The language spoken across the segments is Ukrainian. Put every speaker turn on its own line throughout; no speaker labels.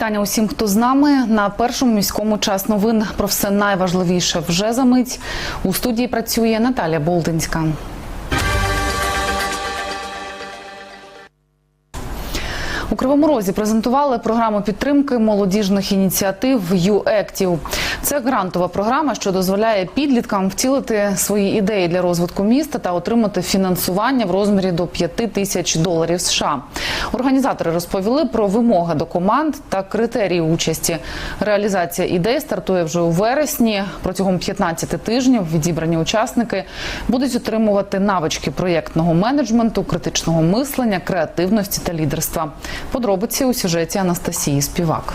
вітання усім, хто з нами на першому міському час новин про все найважливіше вже за мить. У студії працює Наталя Болдинська. У Кривому Розі презентували програму підтримки молодіжних ініціатив «ЮЕктів». Це грантова програма, що дозволяє підліткам втілити свої ідеї для розвитку міста та отримати фінансування в розмірі до 5 тисяч доларів США. Організатори розповіли про вимоги до команд та критерії участі. Реалізація ідей стартує вже у вересні. Протягом 15 тижнів відібрані учасники будуть отримувати навички проєктного менеджменту, критичного мислення, креативності та лідерства. Подробиці у сюжеті Анастасії Співак.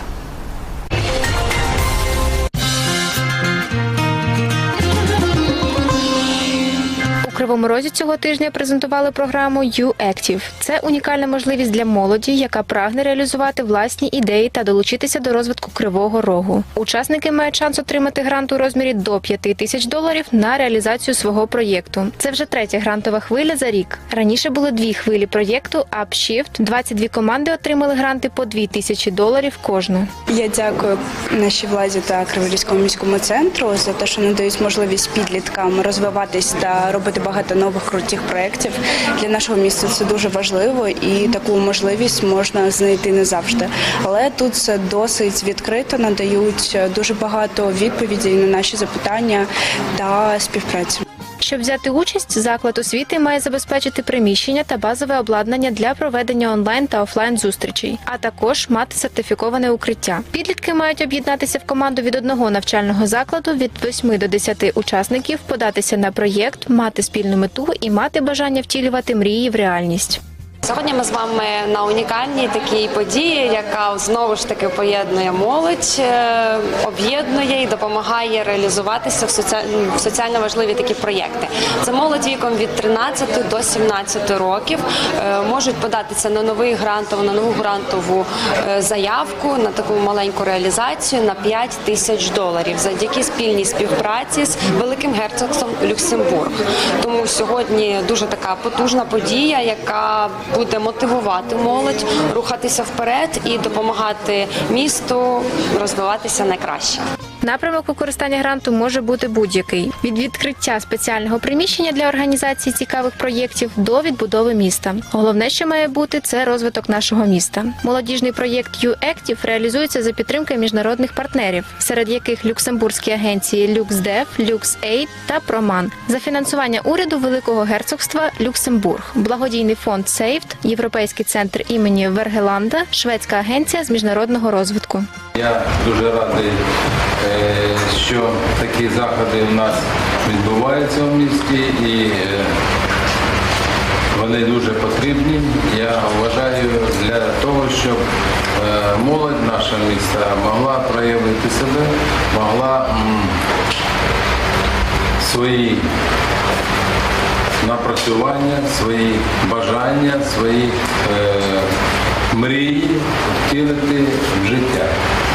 Кривому Розі цього тижня презентували програму «ЮЕктів». Це унікальна можливість для молоді, яка прагне реалізувати власні ідеї та долучитися до розвитку Кривого Рогу. Учасники мають шанс отримати грант у розмірі до 5 тисяч доларів на реалізацію свого проєкту. Це вже третя грантова хвиля за рік. Раніше були дві хвилі проєкту «Upshift». 22 команди отримали гранти по 2 тисячі доларів кожну.
Я дякую нашій владі та Криворізькому міському центру за те, що надають можливість підліткам розвиватись та робити багато нових крутих проєктів. Для нашого міста це дуже важливо і таку можливість можна знайти не завжди. Але тут це досить відкрито, надають дуже багато відповідей на наші запитання та співпраці.
Щоб взяти участь, заклад освіти має забезпечити приміщення та базове обладнання для проведення онлайн та офлайн зустрічей, а також мати сертифіковане укриття. Підлітки мають об'єднатися в команду від одного навчального закладу від 8 до 10 учасників, податися на проєкт, мати спільну мету і мати бажання втілювати мрії в реальність.
Сьогодні ми з вами на унікальній такій події, яка знову ж таки поєднує молодь, е, об'єднує і допомагає реалізуватися в соціально, важливі такі проєкти. Це молодь віком від 13 до 17 років е, можуть податися на новий грантов, на нову грантову е, заявку на таку маленьку реалізацію на 5 тисяч доларів завдяки спільній співпраці з Великим герцогством Люксембург. Тому сьогодні дуже така потужна подія, яка буде мотивувати молодь рухатися вперед і допомагати місту розвиватися найкраще.
Напрямок використання гранту може бути будь-який від відкриття спеціального приміщення для організації цікавих проєктів до відбудови міста. Головне, що має бути, це розвиток нашого міста. Молодіжний проєкт «ЮЕктів» реалізується за підтримки міжнародних партнерів, серед яких люксембурзькі агенції «Люксдев», «Люксейд» та «Проман» за фінансування уряду Великого герцогства Люксембург, благодійний фонд «Сейфт», Європейський центр імені Вергеланда, Шведська агенція з міжнародного розвитку.
Я дуже радий, е, що такі заходи у нас відбуваються в місті і е, вони дуже потрібні. Я вважаю для того, щоб е, молодь наша міста могла проявити себе, могла свої напрацювання, свої бажання, свої е, мрії втілити в життя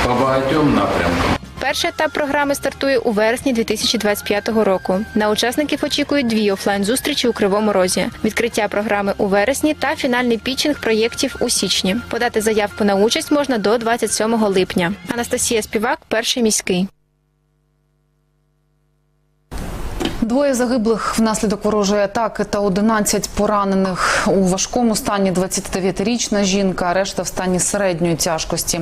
по багатьом напрямкам.
Перший етап програми стартує у вересні 2025 року. На учасників очікують дві офлайн зустрічі у Кривому Розі, відкриття програми у вересні та фінальний пітчинг проєктів у січні. Подати заявку на участь можна до 27 липня. Анастасія Співак, перший міський.
Двоє загиблих внаслідок ворожої атаки та 11 поранених у важкому стані 29-річна жінка, решта в стані середньої тяжкості.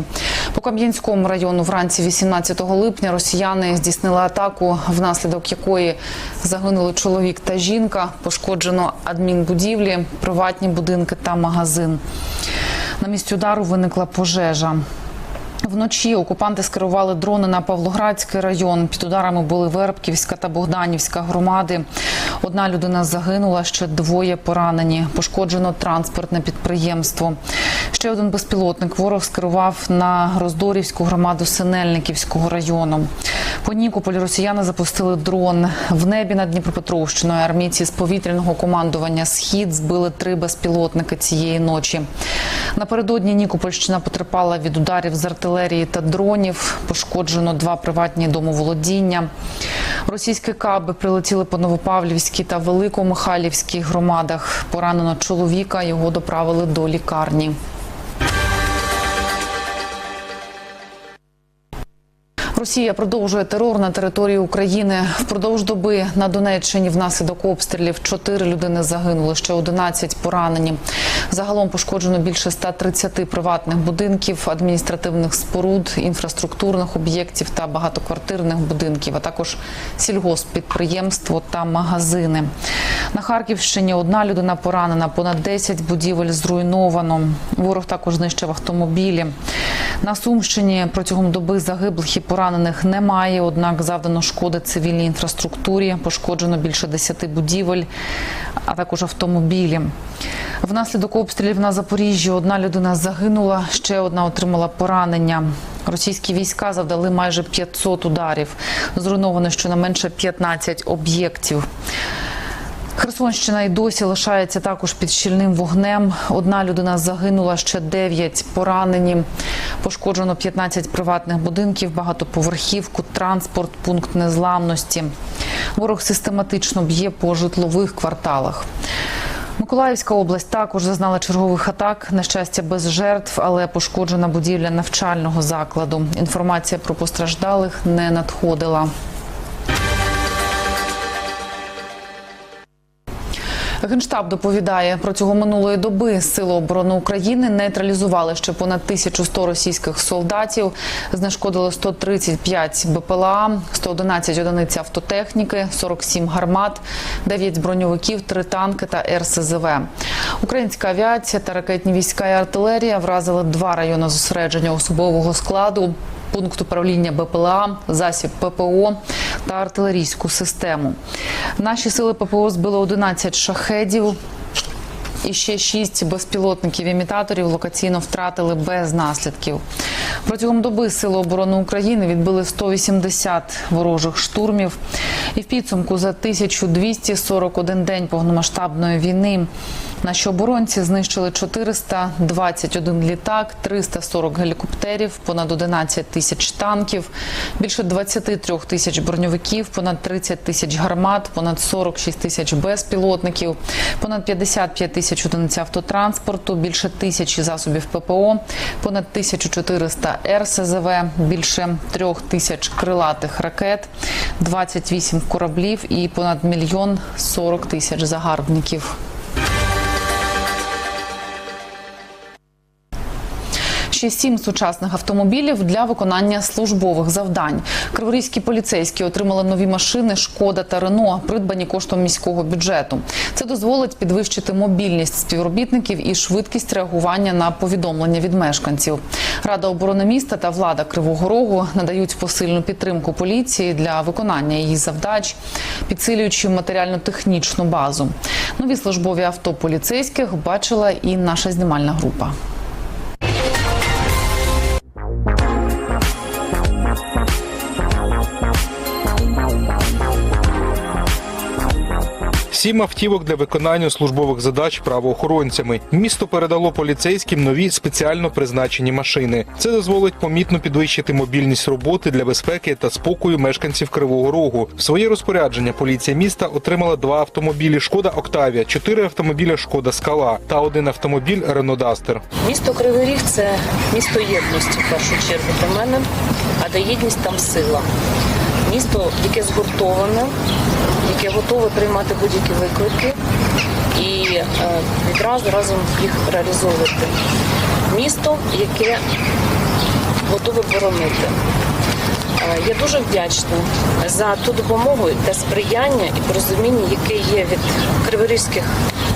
По Кам'янському району вранці 18 липня росіяни здійснили атаку, внаслідок якої загинули чоловік та жінка. Пошкоджено адмінбудівлі, приватні будинки та магазин. На місці удару виникла пожежа. Вночі окупанти скерували дрони на Павлоградський район. Під ударами були Вербківська та Богданівська громади. Одна людина загинула, ще двоє поранені. Пошкоджено транспортне підприємство. Ще один безпілотник ворог скерував на Роздорівську громаду Синельниківського району. По Нікополі росіяни запустили дрон. В небі над Дніпропетровщиною армійці з повітряного командування Схід збили три безпілотники цієї ночі. Напередодні Нікопольщина потерпала від ударів з артилерії та дронів. Пошкоджено два приватні домоволодіння. Російські каби прилетіли по Новопавлівській та Великомихайлівській громадах. Поранено чоловіка. Його доправили до лікарні. Росія продовжує терор на території України. Впродовж доби на Донеччині внаслідок обстрілів 4 людини загинули, ще 11 поранені. Загалом пошкоджено більше 130 приватних будинків, адміністративних споруд, інфраструктурних об'єктів та багатоквартирних будинків, а також сільгосппідприємство та магазини. На Харківщині одна людина поранена, понад 10 будівель зруйновано. Ворог також знищив автомобілі. На Сумщині протягом доби загиблих і поранених немає. Однак завдано шкоди цивільній інфраструктурі. Пошкоджено більше 10 будівель, а також автомобілі. Внаслідок обстрілів на Запоріжжі одна людина загинула, ще одна отримала поранення. Російські війська завдали майже 500 ударів. Зруйновано щонайменше 15 об'єктів. Херсонщина і досі лишається також під щільним вогнем. Одна людина загинула, ще 9 поранені. Пошкоджено 15 приватних будинків, багатоповерхівку, транспорт, пункт незламності. Ворог систематично б'є по житлових кварталах. Миколаївська область також зазнала чергових атак. На щастя, без жертв, але пошкоджена будівля навчального закладу. Інформація про постраждалих не надходила. Генштаб доповідає протягом минулої доби Сили оборони України нейтралізували ще понад 1100 російських солдатів, знешкодили 135 БПЛА, 111 одиниць автотехніки, 47 гармат, 9 броньовиків, 3 танки та РСЗВ. Українська авіація та ракетні війська і артилерія вразили два райони зосередження особового складу пункт управління БПЛА, засіб ППО та артилерійську систему. Наші сили ППО збили 11 шахедів. І ще шість безпілотників-імітаторів локаційно втратили без наслідків. Протягом доби Сили оборони України відбили 180 ворожих штурмів. І в підсумку за 1241 день повномасштабної війни наші оборонці знищили 421 літак, 340 гелікоптерів, понад 11 тисяч танків, більше 23 тисяч броньовиків, понад 30 тисяч гармат, понад 46 тисяч безпілотників, понад 55 тисяч одиниць автотранспорту, більше тисячі засобів ППО, понад 1400 РСЗВ, більше трьох тисяч крилатих ракет, 28 кораблів і понад мільйон 40 тисяч загарбників. Ще сім сучасних автомобілів для виконання службових завдань. Криворізькі поліцейські отримали нові машини Шкода та Рено, придбані коштом міського бюджету. Це дозволить підвищити мобільність співробітників і швидкість реагування на повідомлення від мешканців. Рада оборони міста та влада Кривого Рогу надають посильну підтримку поліції для виконання її завдач, підсилюючи матеріально-технічну базу. Нові службові авто поліцейських бачила і наша знімальна група.
Сім автівок для виконання службових задач правоохоронцями. Місто передало поліцейським нові спеціально призначені машини. Це дозволить помітно підвищити мобільність роботи для безпеки та спокою мешканців Кривого Рогу. В своє розпорядження поліція міста отримала два автомобілі Шкода Октавія, чотири автомобіля Шкода Скала та один автомобіль Рено Дастер.
Місто Кривий Ріг це місто єдності в першу чергу для мене, а де єдність там сила. Місто, яке згуртоване, яке готове приймати будь-які виклики і е, відразу разом їх реалізовувати. Місто, яке готове боронити. Е, Я дуже вдячна за ту допомогу та сприяння і порозуміння, яке є від криворізьких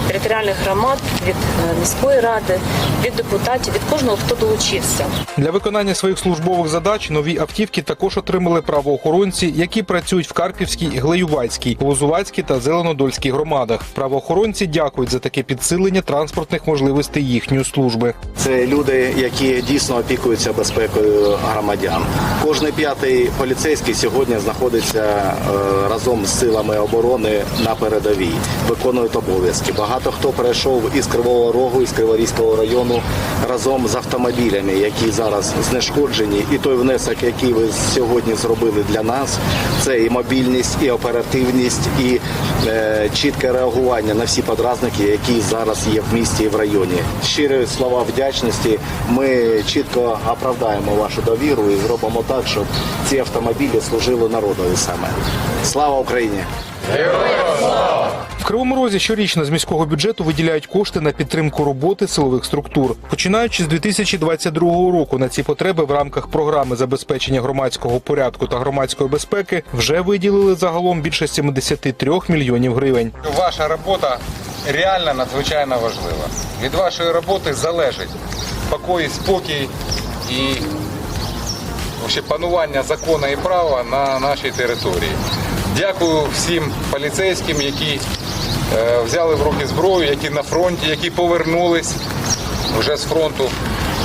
територіальних громад, від е, міської ради, від депутатів, від кожного, хто долучився.
Для виконання своїх службових задач нові автівки також отримали правоохоронці, які працюють в Карпівській, Глеювацькій, Лозувацькій та Зеленодольській громадах. Правоохоронці дякують за таке підсилення транспортних можливостей їхньої служби.
Це люди, які дійсно опікуються безпекою громадян. Кожний п'ятий поліцейський сьогодні знаходиться е, разом з силами оборони на передовій, виконують обов'язки. Багато Багато хто прийшов із Кривого Рогу, із Криворізького району разом з автомобілями, які зараз знешкоджені. І той внесок, який ви сьогодні зробили для нас, це і мобільність, і оперативність, і е, чітке реагування на всі подразники, які зараз є в місті і в районі. Щирі слова вдячності. Ми чітко оправдаємо вашу довіру і зробимо так, щоб ці автомобілі служили народові саме. Слава Україні!
В Кривому Розі щорічно з міського бюджету виділяють кошти на підтримку роботи силових структур. Починаючи з 2022 року на ці потреби в рамках програми забезпечення громадського порядку та громадської безпеки вже виділили загалом більше 73 мільйонів гривень.
Ваша робота реально надзвичайно важлива. Від вашої роботи залежить покой, спокій і панування закону і права на нашій території. Дякую всім поліцейським, які е, взяли в руки зброю, які на фронті, які повернулись вже з фронту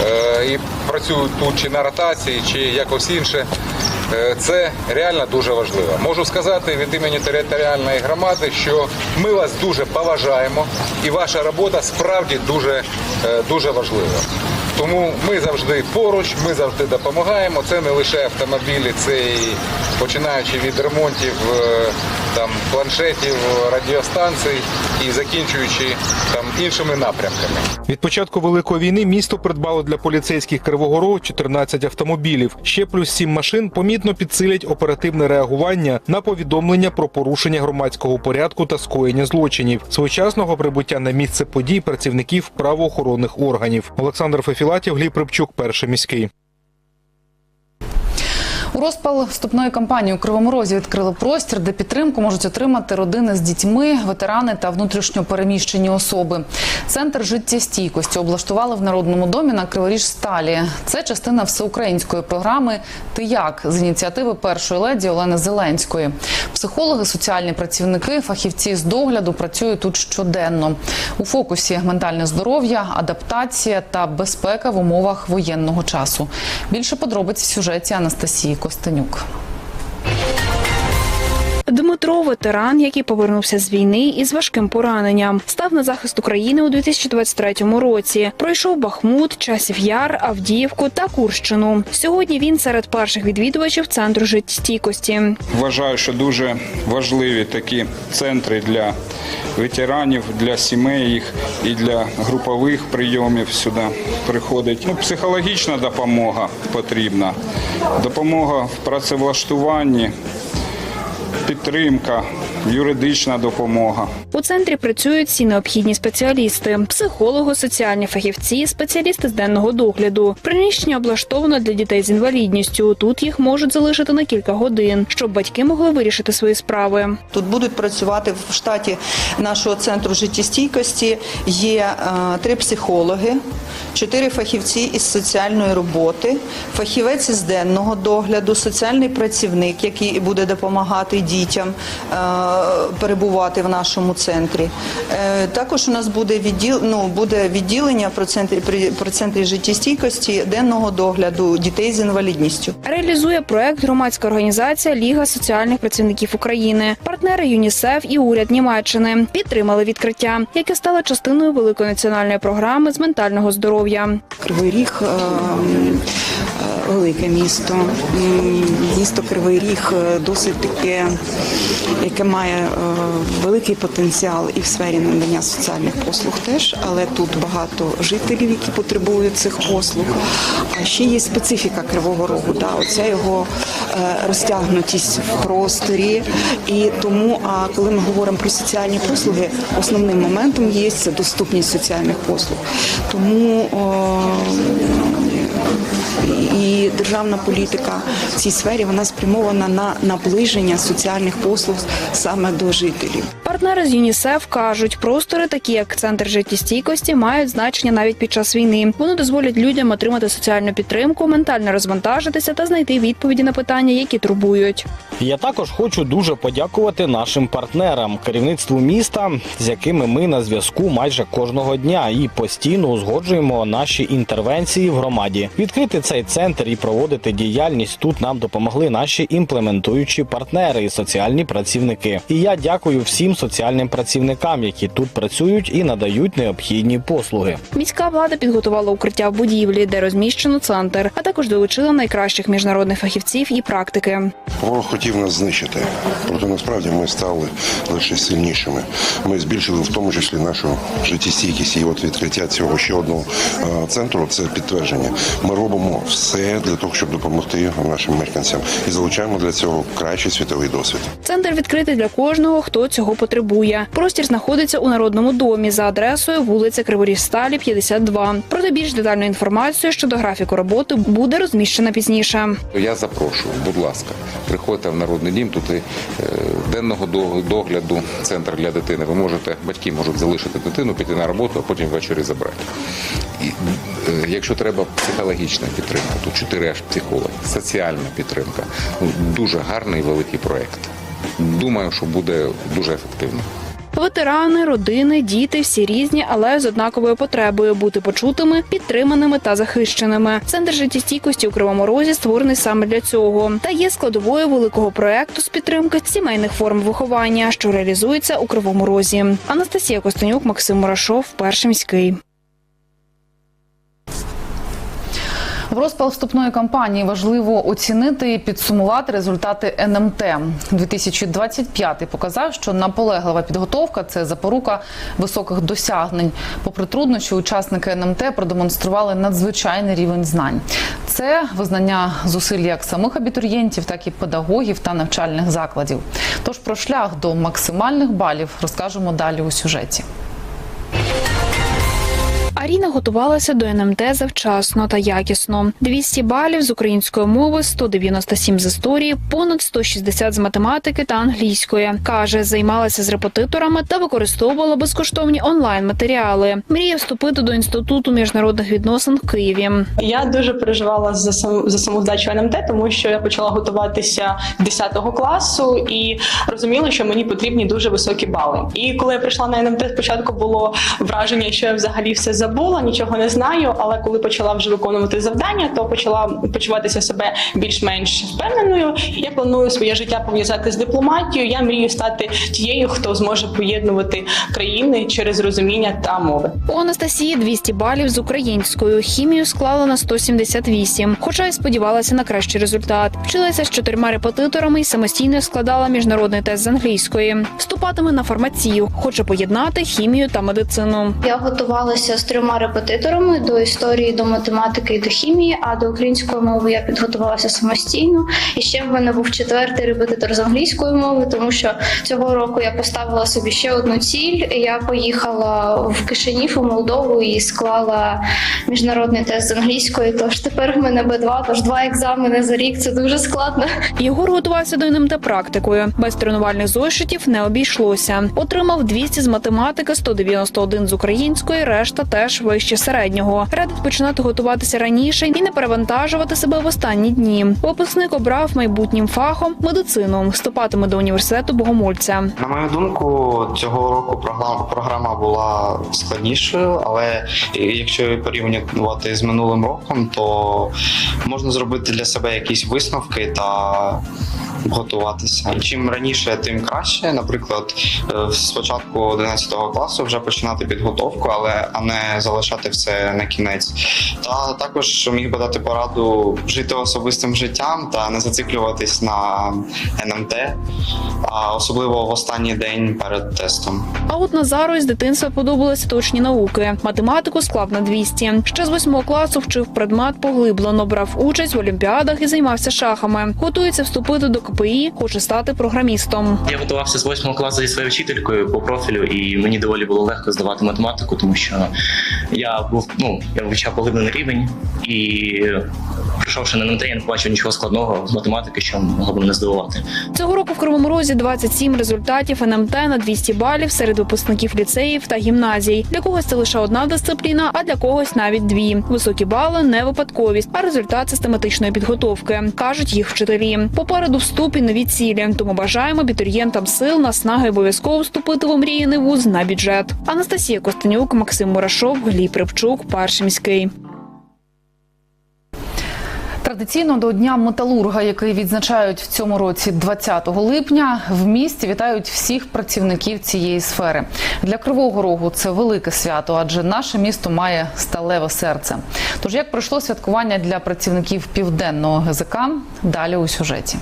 е, і працюють тут чи на ротації, чи якось інше. Е, Це реально дуже важливо. Можу сказати від імені територіальної громади, що ми вас дуже поважаємо, і ваша робота справді дуже, е, дуже важлива. Тому ми завжди поруч, ми завжди допомагаємо. Це не лише автомобілі, це і починаючи від ремонтів е, там планшетів, радіостанцій і закінчуючи там іншими напрямками.
Від початку великої війни місто придбало для поліцейських Кривого Рогу 14 автомобілів. Ще плюс 7 машин помітно підсилять оперативне реагування на повідомлення про порушення громадського порядку та скоєння злочинів, своєчасного прибуття на місце подій працівників правоохоронних органів. Олександр Фефілатів, Гліб Рибчук, перший міський.
Розпал вступної кампанії у Кривому Розі відкрили простір, де підтримку можуть отримати родини з дітьми, ветерани та внутрішньо переміщені особи. Центр життєстійкості облаштували в народному домі на Криворіжсталі. Це частина всеукраїнської програми Ти як з ініціативи першої леді Олени Зеленської. Психологи, соціальні працівники, фахівці з догляду працюють тут щоденно. У фокусі ментальне здоров'я, адаптація та безпека в умовах воєнного часу. Більше подробиць в сюжеті Анастасії Костенюк.
Дмитро ветеран, який повернувся з війни із важким пораненням, став на захист України у 2023 році. Пройшов Бахмут, Часів Яр, Авдіївку та Курщину. Сьогодні він серед перших відвідувачів центру життєстійкості.
Вважаю, що дуже важливі такі центри для ветеранів, для сімей їх і для групових прийомів сюди приходить. Ну, психологічна допомога потрібна, допомога в працевлаштуванні, підтримка, юридична допомога.
У центрі працюють всі необхідні спеціалісти: психологи, соціальні фахівці, спеціалісти з денного догляду. Приміщення облаштовано для дітей з інвалідністю. Тут їх можуть залишити на кілька годин, щоб батьки могли вирішити свої справи.
Тут будуть працювати в штаті нашого центру життєстійкості. Є е, три психологи, чотири фахівці із соціальної роботи, фахівець із денного догляду, соціальний працівник, який буде допомагати дітям е, перебувати в нашому центрі. Е, Також у нас буде відділ, ну, буде відділення про центрі при про центрі життєстійкості денного догляду дітей з інвалідністю.
Реалізує проект громадська організація Ліга соціальних працівників України. Партнери ЮНІСЕФ і уряд Німеччини підтримали відкриття, яке стало частиною великої національної програми з ментального здоров'я.
Кривий Ріг е, велике місто. Місто Кривий Ріг досить таке, яке має е, великий потенціал і в сфері надання соціальних послуг теж, але тут багато жителів, які потребують цих послуг. А ще є специфіка Кривого Рогу, да, оця його е, розтягнутість в просторі. І тому, а коли ми говоримо про соціальні послуги, основним моментом є це доступність соціальних послуг. Тому о, і державна політика в цій сфері вона спрямована на наближення соціальних послуг саме до жителів.
Партнери з ЮНІСЕФ кажуть, простори, такі як центр життєстійкості, мають значення навіть під час війни. Вони дозволять людям отримати соціальну підтримку, ментально розвантажитися та знайти відповіді на питання, які турбують.
Я також хочу дуже подякувати нашим партнерам, керівництву міста, з якими ми на зв'язку майже кожного дня і постійно узгоджуємо наші інтервенції в громаді. Відкрити відкрити цей центр і проводити діяльність тут нам допомогли наші імплементуючі партнери і соціальні працівники. І я дякую всім соціальним працівникам, які тут працюють і надають необхідні послуги.
Міська влада підготувала укриття в будівлі, де розміщено центр, а також долучила найкращих міжнародних фахівців і практики.
Ворог хотів нас знищити, проте насправді ми стали лише сильнішими. Ми збільшили в тому числі нашу життєстійкість. І от відкриття цього ще одного е, центру це підтвердження. Ми робимо все для того, щоб допомогти нашим мешканцям, і залучаємо для цього кращий світовий досвід.
Центр відкритий для кожного, хто цього потребує. Простір знаходиться у народному домі за адресою вулиця Криворіжсталі, 52. Проте більш детальну інформацію щодо графіку роботи буде розміщена пізніше.
Я запрошую, будь ласка, приходьте в народний дім. Тут і е, денного догляду, центр для дитини. Ви можете, батьки можуть залишити дитину, піти на роботу, а потім ввечері забрати. І, якщо треба психологічна підтримка, то чотири аж психологи, соціальна підтримка. Ну, Дуже гарний великий проект. Думаю, що буде дуже ефективно.
Ветерани, родини, діти всі різні, але з однаковою потребою бути почутими, підтриманими та захищеними. Центр життєстійкості у Кривому Розі створений саме для цього та є складовою великого проекту з підтримки сімейних форм виховання, що реалізується у Кривому Розі. Анастасія Костенюк, Максим Мурашов, перший міський.
В розпал вступної кампанії важливо оцінити і підсумувати результати НМТ. 2025 показав, що наполеглива підготовка це запорука високих досягнень. Попри труднощі, учасники НМТ продемонстрували надзвичайний рівень знань. Це визнання зусиль як самих абітурієнтів, так і педагогів та навчальних закладів. Тож про шлях до максимальних балів розкажемо далі у сюжеті.
Аріна готувалася до НМТ завчасно та якісно. 200 балів з української мови, 197 з історії, понад 160 з математики та англійської. Каже, займалася з репетиторами та використовувала безкоштовні онлайн матеріали. Мріє вступити до інституту міжнародних відносин в Києві.
Я дуже переживала за сам за саму здачу НМТ, тому що я почала готуватися 10 класу і розуміла, що мені потрібні дуже високі бали. І коли я прийшла на НМТ, спочатку було враження, що я взагалі все забула, нічого не знаю. Але коли почала вже виконувати завдання, то почала почуватися себе більш-менш впевненою. Я планую своє життя пов'язати з дипломатією. Я мрію стати тією, хто зможе поєднувати країни через розуміння та мови.
У Анастасії 200 балів з українською. Хімію склала на 178, хоча й сподівалася на кращий результат. Вчилася з чотирма репетиторами і самостійно складала міжнародний тест з англійської. Вступатиме на фармацію, хоче поєднати хімію та медицину.
Я готувалася з трьома репетиторами до історії, до математики і до хімії, а до української мови я підготувалася самостійно. І ще в мене був четвертий репетитор з англійської мови, тому що цього року я поставила собі ще одну ціль. Я поїхала в Кишинів у Молдову і склала міжнародний тест з англійської. Тож тепер в мене Б2, тож два екзамени за рік це дуже складно.
Єгор готувався до НМТ практикою. Без тренувальних зошитів не обійшлося. Отримав 200 з математики, 191 з української, решта теж вище середнього. Радить починати готуватися раніше і не перевантажувати себе в останні дні. Випускник обрав майбутнім фахом медицину. Вступатиме до університету Богомольця.
На мою думку, цього року програма, була складнішою, але якщо порівнювати з минулим роком, то можна зробити для себе якісь висновки та готуватися. Чим раніше, тим краще. Наприклад, е, спочатку 11 класу вже починати підготовку, але а не залишати все на кінець. Та також міг би дати пораду жити особистим життям та не зациклюватись на НМТ, а особливо в останній день перед тестом.
А от Назару із дитинства подобалися точні науки. Математику склав на 200. Ще з восьмого класу вчив предмет поглиблено, брав участь в олімпіадах і займався шахами. Готується вступити до КПІ, хоче стати програмістом.
Я готувався з восьмого класу зі своєю вчителькою по профілю, і мені доволі було легко здавати математику, тому що я був ну я вивчав поглиблений рівень і прийшовши на НМТ, я не побачив нічого складного з математики, що могло б мене здивувати.
Цього року в Кривому Розі 27 результатів НМТ на 200 балів серед випускників ліцеїв та гімназій. Для когось це лише одна дисципліна, а для когось навіть дві. Високі бали не випадковість, а результат систематичної підготовки, кажуть їх вчителі. Попереду вступ і нові цілі. Тому бажаємо абітурієнтам сил, наснаги обов'язково вступити в омріяний вуз на бюджет. Анастасія Костенюк, Максим Мурашов, Гліб Рибчук, перший міський.
Традиційно до Дня металурга, який відзначають в цьому році 20 липня, в місті вітають всіх працівників цієї сфери. Для Кривого Рогу це велике свято, адже наше місто має сталеве серце. Тож як пройшло святкування для працівників південного ГЗК? Далі у сюжеті.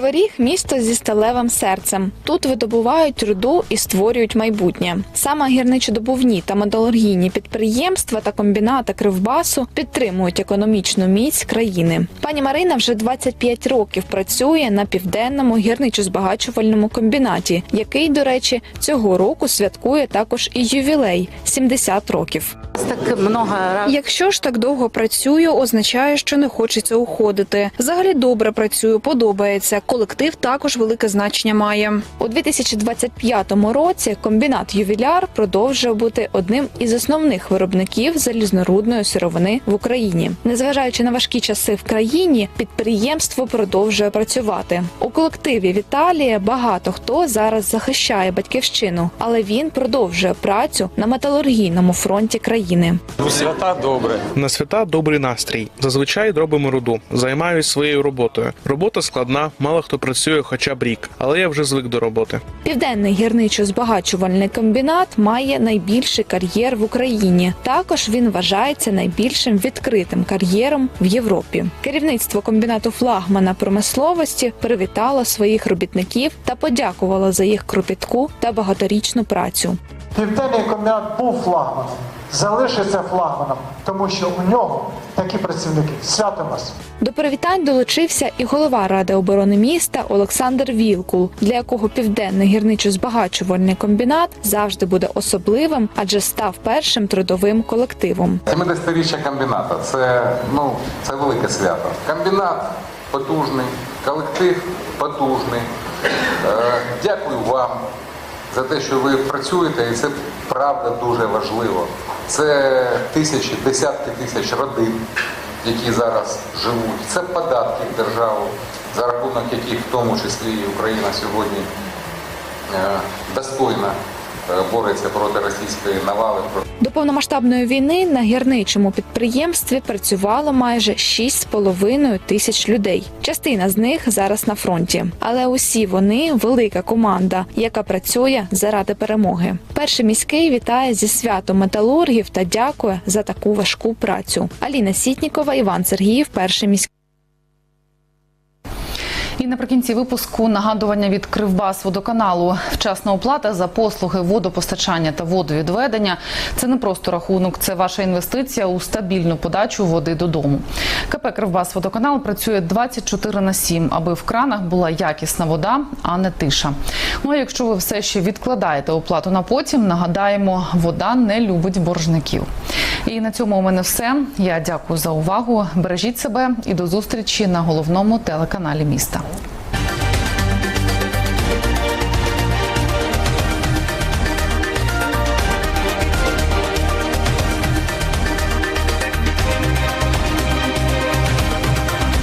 Кривий Ріг – місто зі сталевим серцем. Тут видобувають руду і створюють майбутнє. Саме гірничодобувні та металургійні підприємства та комбінати Кривбасу підтримують економічну міць країни. Пані Марина вже 25 років працює на південному гірничо-збагачувальному комбінаті, який, до речі, цього року святкує також і ювілей 70 років.
Так много.
Якщо ж так довго працюю, означає, що не хочеться уходити. Взагалі добре працюю, подобається. Колектив також велике значення має. У 2025 році комбінат ювіляр продовжує бути одним із основних виробників залізнорудної сировини в Україні. Незважаючи на важкі часи в країні, підприємство продовжує працювати. У колективі Віталія багато хто зараз захищає батьківщину, але він продовжує працю на металургійному фронті країни.
Свята добре.
На свята добрий настрій. Зазвичай робимо руду. Займаюсь своєю роботою. Робота складна, мало хто працює хоча б рік, але я вже звик до роботи.
Південний гірничо-збагачувальний комбінат має найбільший кар'єр в Україні. Також він вважається найбільшим відкритим кар'єром в Європі. Керівництво комбінату флагмана промисловості привітало своїх робітників та подякувало за їх кропітку та багаторічну працю.
Південний комбінат був флагманом, залишиться флагманом, тому що у нього такі працівники. Свято вас!
До привітань долучився і голова ради оборони міста Олександр Вілкул, для якого південний гірничо-збагачувальний комбінат завжди буде особливим, адже став першим трудовим колективом.
70-річчя комбіната це, ну, це велике свято. Комбінат потужний, колектив потужний. Е, Дякую вам за те, що ви працюєте, і це правда дуже важливо. Це тисячі, десятки тисяч родин, які зараз живуть. Це податки в державу, за рахунок яких в тому числі і Україна сьогодні е, достойно е, бореться проти російської навали.
До повномасштабної війни на гірничому підприємстві працювало майже 6,5 тисяч людей. Частина з них зараз на фронті, але усі вони велика команда, яка працює заради перемоги. Перший міський вітає зі святом металургів та дякує за таку важку працю. Аліна Сітнікова, Іван Сергіїв, перший міський.
І наприкінці випуску нагадування від Кривбас водоканалу. Вчасна оплата за послуги водопостачання та водовідведення це не просто рахунок, це ваша інвестиція у стабільну подачу води додому. КП Кривбас водоканал працює 24 на 7, аби в кранах була якісна вода, а не тиша. Ну а якщо ви все ще відкладаєте оплату на потім, нагадаємо, вода не любить боржників. І на цьому у мене все. Я дякую за увагу. Бережіть себе і до зустрічі на головному телеканалі міста. 있어요.